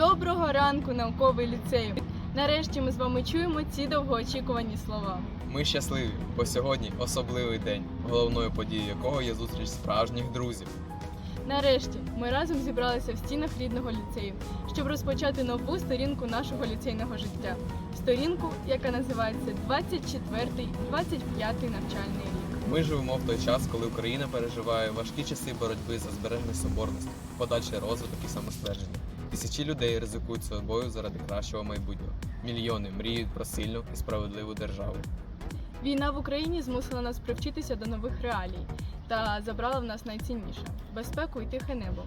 Доброго ранку, науковий ліцею! Нарешті ми з вами чуємо ці довгоочікувані слова. Ми щасливі, бо сьогодні особливий день, головною подією якого є зустріч справжніх друзів. Нарешті ми разом зібралися в стінах рідного ліцею, щоб розпочати нову сторінку нашого ліцейного життя. Сторінку, яка називається 24-25 навчальний рік. Ми живемо в той час, коли Україна переживає важкі часи боротьби за збереження соборності, подальший розвиток і самоствердження. Тисячі людей ризикують собою заради кращого майбутнього. Мільйони мріють про сильну і справедливу державу. Війна в Україні змусила нас привчитися до нових реалій та забрала в нас найцінніше безпеку і тихе небо.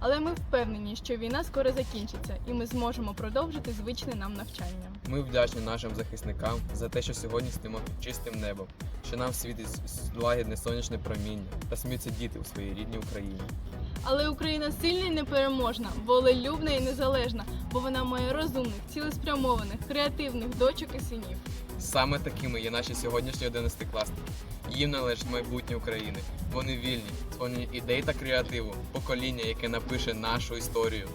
Але ми впевнені, що війна скоро закінчиться, і ми зможемо продовжити звичне нам навчання. Ми вдячні нашим захисникам за те, що сьогодні стимо під чистим небом, що нам світить лагідне сонячне проміння та сміються діти у своїй рідній Україні. Але Україна сильна і непереможна, волелюбна і незалежна, бо вона має розумних, цілеспрямованих, креативних дочок і синів. Саме такими є наші сьогоднішні 11-класники. Їм належить майбутнє України. Вони вільні, сповнені ідей та креативу, покоління, яке напише нашу історію.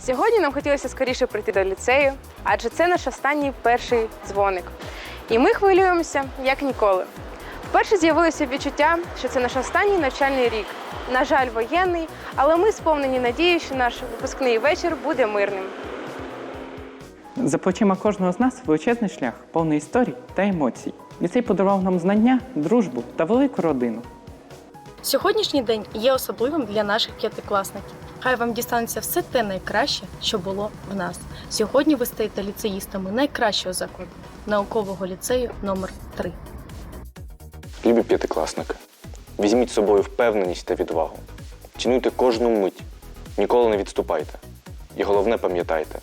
Сьогодні нам хотілося скоріше прийти до ліцею, адже це наш останній перший дзвоник. І ми хвилюємося як ніколи. Вперше з'явилося відчуття, що це наш останній навчальний рік. На жаль, воєнний, але ми сповнені надії, що наш випускний вечір буде мирним. За плечима кожного з нас величезний шлях, повний історій та емоцій. Ліцей подарував нам знання, дружбу та велику родину. Сьогоднішній день є особливим для наших п'ятикласників. Хай вам дістанеться все те найкраще, що було в нас. Сьогодні ви стаєте ліцеїстами найкращого закладу наукового ліцею номер 3 Любі п'ятикласники, візьміть з собою впевненість та відвагу. Цінуйте кожну мить, ніколи не відступайте. І головне пам'ятайте,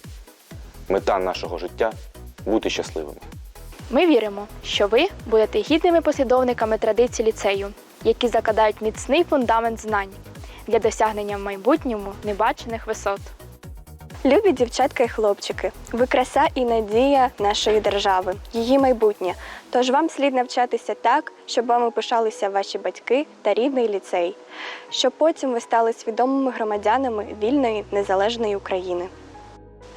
мета нашого життя бути щасливими. Ми віримо, що ви будете гідними послідовниками традицій ліцею, які закладають міцний фундамент знань для досягнення в майбутньому небачених висот. Любі дівчатка і хлопчики, ви краса і надія нашої держави, її майбутнє. Тож вам слід навчатися так, щоб вами пишалися ваші батьки та рідний ліцей, щоб потім ви стали свідомими громадянами вільної незалежної України.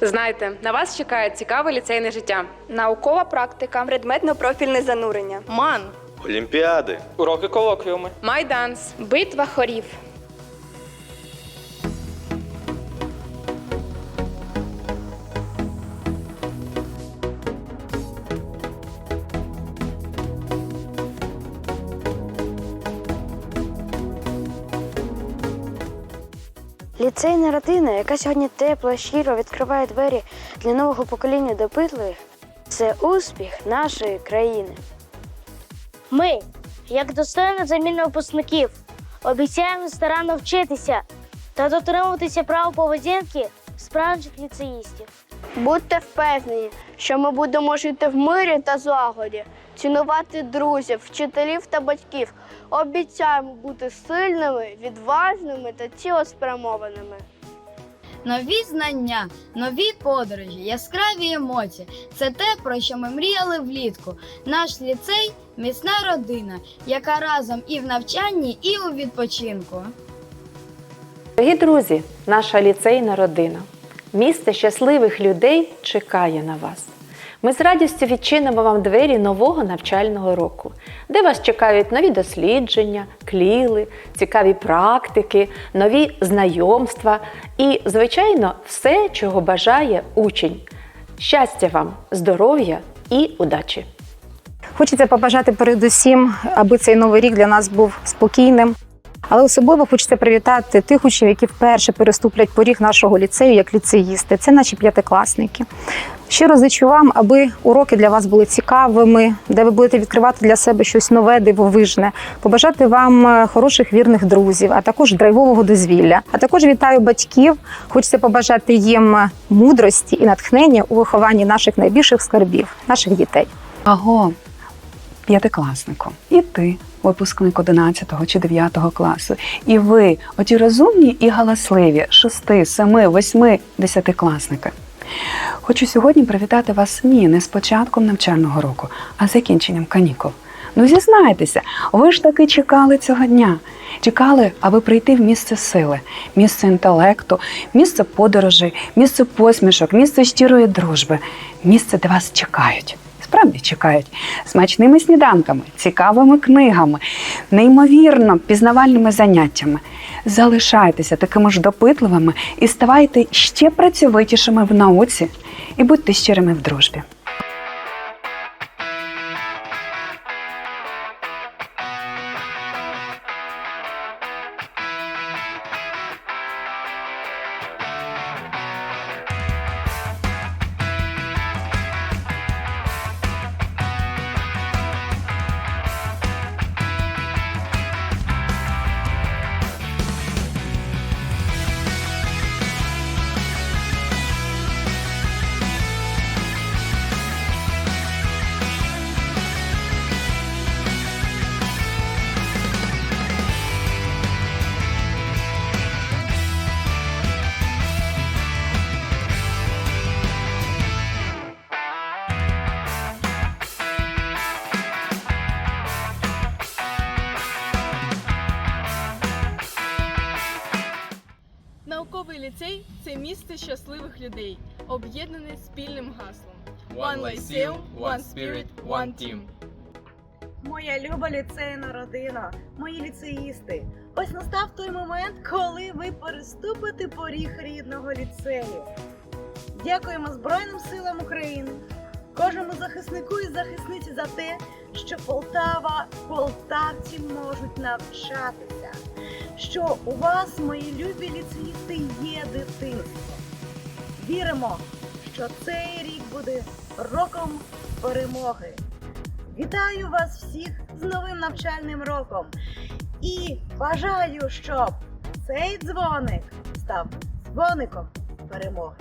Знайте, на вас чекає цікаве ліцейне життя. Наукова практика, Предметно-профільне занурення. Ман! Олімпіади! Уроки колоквіуми. Майданс. битва хорів. Ліцейна родина, яка сьогодні тепло, щиро відкриває двері для нового покоління допитливих, це успіх нашої країни. Ми, як достойна заміна випускників, обіцяємо старанно вчитися та дотримуватися прав поведінки справжніх ліцеїстів. Будьте впевнені, що ми будемо жити в мирі та злагоді, цінувати друзів, вчителів та батьків. Обіцяємо бути сильними, відважними та цілеспрямованими. Нові знання, нові подорожі, яскраві емоції це те, про що ми мріяли влітку. Наш ліцей міцна родина, яка разом і в навчанні, і у відпочинку. Дорогі друзі, наша ліцейна родина. Місце щасливих людей чекає на вас. Ми з радістю відчинимо вам двері нового навчального року, де вас чекають нові дослідження, кліли, цікаві практики, нові знайомства і, звичайно, все, чого бажає учень. Щастя вам, здоров'я і удачі! Хочеться побажати передусім, аби цей новий рік для нас був спокійним. Але особливо хочеться привітати тих учнів, які вперше переступлять поріг нашого ліцею як ліцеїсти. Це наші п'ятикласники. Щиро зичу вам, аби уроки для вас були цікавими, де ви будете відкривати для себе щось нове, дивовижне, побажати вам е, хороших вірних друзів, а також драйвового дозвілля. А також вітаю батьків. Хочеться побажати їм мудрості і натхнення у вихованні наших найбільших скарбів, наших дітей. Аго, п'ятикласнику, і ти, випускник 11 чи 9 класу, і ви, оті розумні і галасливі, 6, 7, 8, 10 класники. Хочу сьогодні привітати вас ні, не з початком навчального року, а з закінченням канікул. Ну зізнайтеся, ви ж таки чекали цього дня. Чекали, аби прийти в місце сили, місце інтелекту, місце подорожей, місце посмішок, місце щирої дружби, місце, де вас чекають. Справді чекають смачними сніданками, цікавими книгами, неймовірно пізнавальними заняттями. Залишайтеся такими ж допитливими і ставайте ще працьовитішими в науці і будьте щирими в дружбі. Ліцей це місце щасливих людей, об'єднане спільним гаслом. One Lyceum, one spirit, one team. Моя люба ліцейна родина, мої ліцеїсти. Ось настав той момент, коли ви переступите поріг рідного ліцею. Дякуємо Збройним силам України, кожному захиснику і захисниці за те, що Полтава, полтавці можуть навчатися. Що у вас, мої любі ліцеїсти, є дитинство. Віримо, що цей рік буде роком перемоги. Вітаю вас всіх з новим навчальним роком і бажаю, щоб цей дзвоник став дзвоником перемоги.